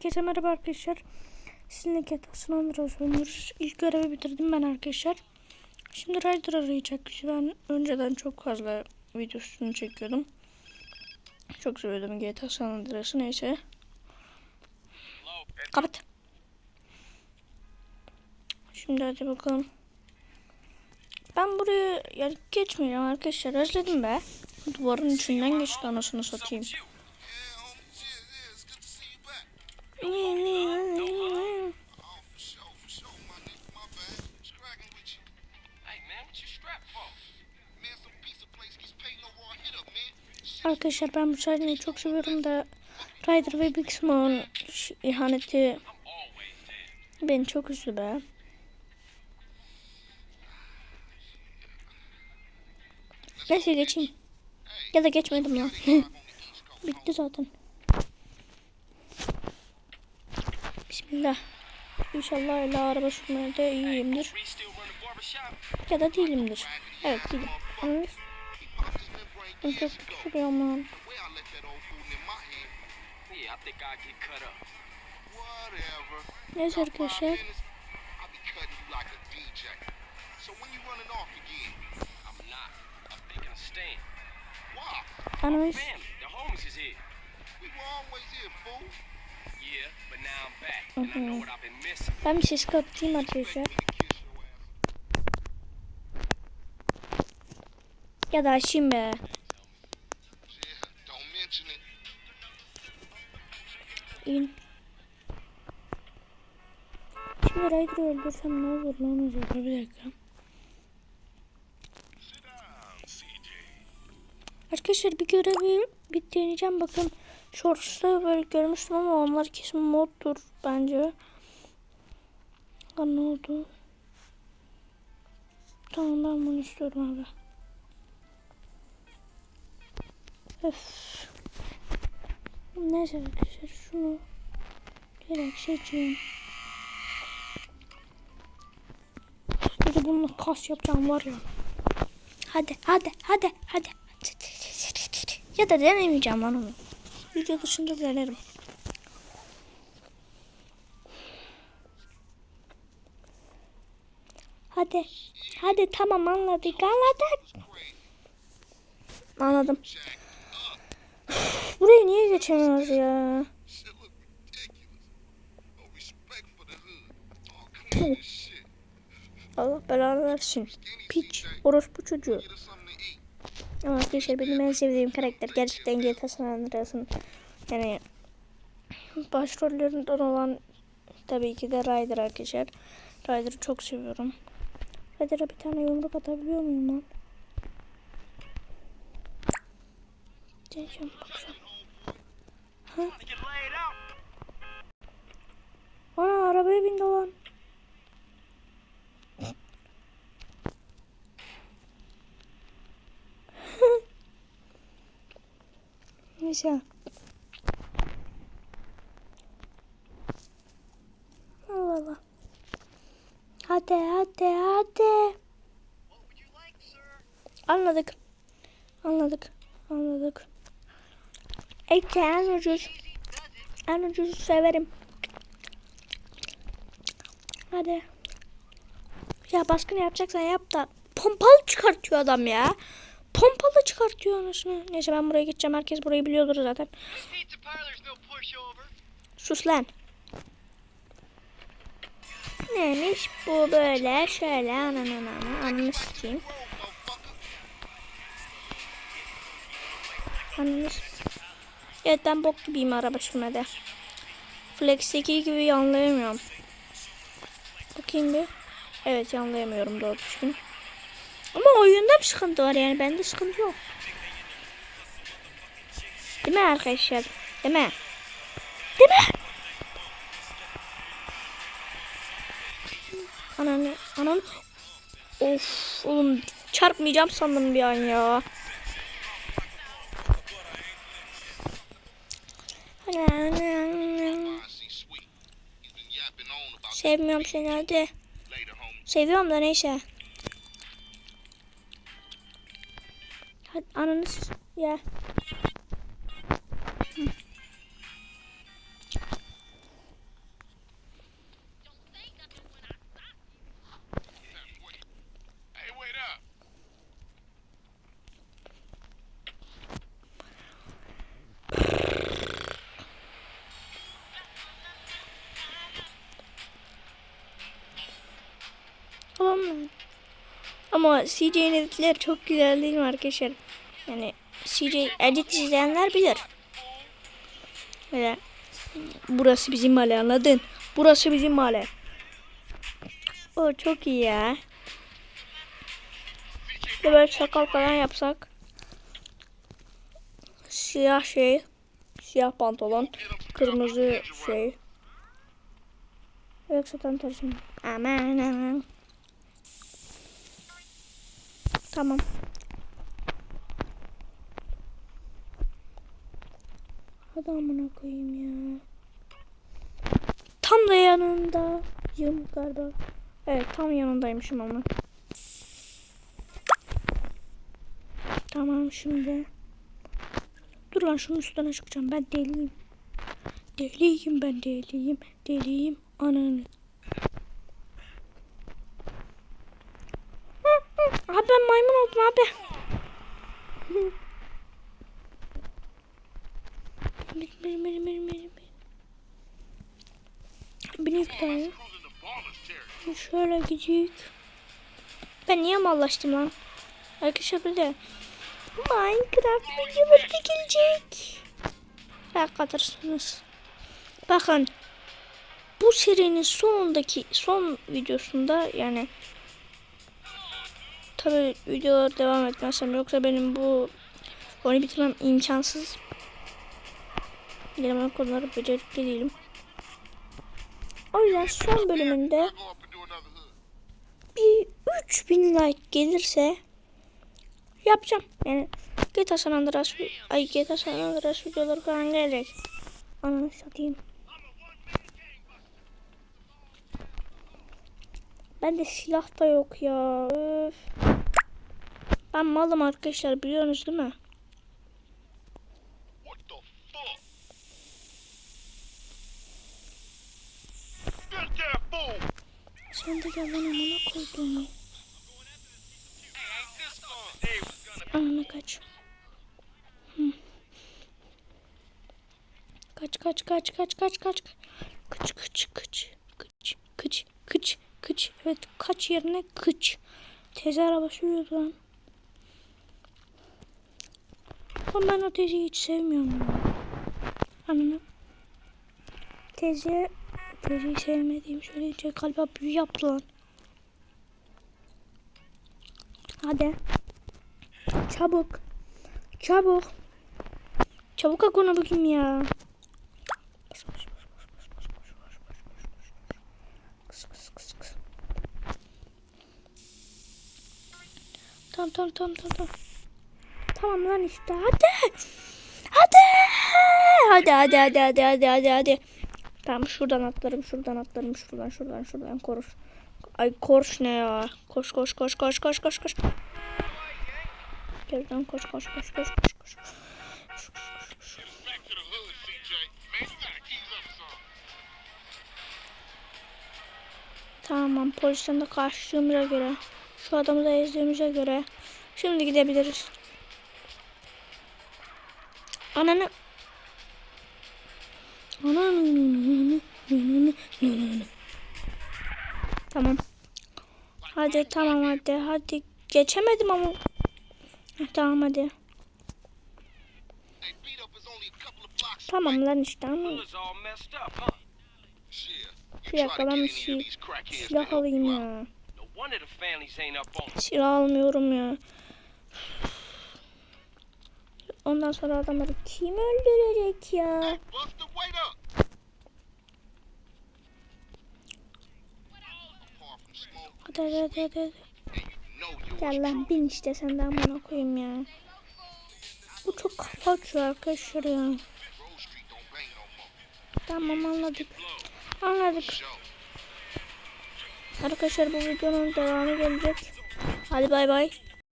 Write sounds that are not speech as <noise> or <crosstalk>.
Herkese merhaba arkadaşlar. Sizinle GTA San Andreas oynuyoruz. İlk görevi bitirdim ben arkadaşlar. Şimdi Ryder arayacak kişi. Ben önceden çok fazla videosunu çekiyordum. Çok seviyordum GTA San Andreas'ı neyse. Kapat. Şimdi hadi bakalım. Ben buraya yani geçmeyeceğim arkadaşlar. Özledim be. Duvarın içinden geçti anasını satayım. Arkadaşlar ben bu sahneyi çok seviyorum da Ryder ve Big Smoke'un ihaneti beni çok üzdü be. Neyse geçeyim. Ya da geçmedim ya. <laughs> Bitti zaten. Bismillah. İnşallah hala araba sürmede iyiyimdir. Ya da değilimdir. Evet değilim. Ben çok kötü sürüyorum lan. Yeah, I think I'll get cut up. Ya da be. İn. Şimdi Ryder'ı öldürsem ne olur lan acaba bir dakika. Arkadaşlar bir görevi bir deneyeceğim bakın. Shorts'ta böyle görmüştüm ama onlar kesin moddur bence. Ha ne oldu? Tamam ben bunu istiyorum abi. Öf. Neyse arkadaşlar şunu direkt seçeyim. Bir de bununla kas yapacağım var ya. Hadi hadi hadi hadi. Ya da denemeyeceğim lan onu. Video dışında denerim. Hadi. Hadi tamam anladık anladık. Anladım. Burayı niye geçemiyoruz ya? Allah belanı versin. Piç. Orospu çocuğu. Ama arkadaşlar benim en sevdiğim karakter gerçekten GTA San Andreas'ın yani başrollerinden olan tabii ki de Ryder arkadaşlar. Ryder'ı çok seviyorum. Ryder'a bir tane yumruk atabiliyor muyum lan? Deneyeceğim baksana. Out. Ana arabaya bindi lan. <laughs> Neyse. Allah Allah. Hadi hadi hadi. Anladık. Anladık. Anladık. Eke en ucuz. En ucuz severim. Hadi. Ya baskın yapacaksan yap da pompalı çıkartıyor adam ya. Pompalı çıkartıyor anasını. Neyse ben buraya gideceğim. Herkes burayı biliyordur zaten. Sus lan. Neymiş bu böyle şöyle ananı ananı ananı sikeyim. Ben bok gibiyim araba sürmede. Flex'teki gibi yanlayamıyorum. Bakayım bir. Evet yanlayamıyorum doğru düzgün. Ama oyunda bir sıkıntı var yani bende sıkıntı yok. Değil mi arkadaşlar? Değil mi? Değil mi? Ananı, ananı. Of oğlum çarpmayacağım sandım bir an ya. Sevmiyorum seni hadi. Seviyorum da neyse. Hadi ananı ya. Lan. Ama CJ'nin editleri çok güzel değil mi arkadaşlar? Yani CJ edit izleyenler bilir. Böyle burası bizim mahalle anladın? Burası bizim mahalle. O çok iyi ya. De böyle sakal falan yapsak. Siyah şey. Siyah pantolon. Kırmızı şey. Yoksa tam tersi mi? Aman aman. Tamam. Hadi amına koyayım ya. Tam da yanındayım galiba. Evet tam yanındaymışım ama. Tamam şimdi. Dur lan şunun üstüne çıkacağım. Ben deliyim. Deliyim ben deliyim. Deliyim. Ananı. Abi ben maymun oldum abi. Benim. Binek daha. Şöyle gidecek. Ben niye mallaştım lan? Arkadaşlar bir de Minecraft videoları gelecek. Atırsınız. Bakın bu serinin sonundaki son videosunda yani tabi videolar devam etmezsem yoksa benim bu onu bitirmem imkansız. O konuları becerikli değilim. O yüzden son bölümünde bir 3000 like gelirse yapacağım. Yani GTA San Andreas, ay GTA San Andreas videoları falan gelecek. Ananı satayım. Ben de silah da yok ya. Öf. Ben malım arkadaşlar biliyorsunuz değil mi? Sen de gel ben amına koyduğumu. Amına kaç. Hmm. Kaç kaç kaç kaç kaç kaç. Kaç kaç kaç. Kaç kaç kaç. Kıç. Evet kaç yerine kıç. Teyze araba sürüyordu lan. Ama ben o teyzeyi hiç sevmiyorum ya. Ananı. Teyze, teyzeyi sevmediğim söyleyince galiba büyü yaptı lan. Hadi. Çabuk. Çabuk. Çabuk ak ona bakayım ya. Tamam tamam tamam tamam. Tamam lan işte hadi. Hadi. Hadi hadi hadi hadi hadi hadi hadi. Tamam şuradan atlarım şuradan atlarım şuradan şuradan şuradan koş. Ay koş ne ya? Koş koş koş koş koş koş koş. Geriden koş koş koş koş koş koş. Tamam polisten de kaçtığımıza göre şu adamı da ezdiğimize göre şimdi gidebiliriz. Ananı Ananı Tamam. Hadi tamam hadi hadi geçemedim ama tamam hadi. Tamam lan işte ama bir dakika ben bir şey silah alayım ya. Silah almıyorum ya. Ondan sonra adamları kim öldürecek ya? Hadi hadi hadi hadi. Gel lan bin işte senden bana koyayım ya. Bu çok kafa açıyor arkadaşlar ya. Tamam anladık. Anladık. Arkadaşlar bu videonun devamı gelecek. Hadi bay bay.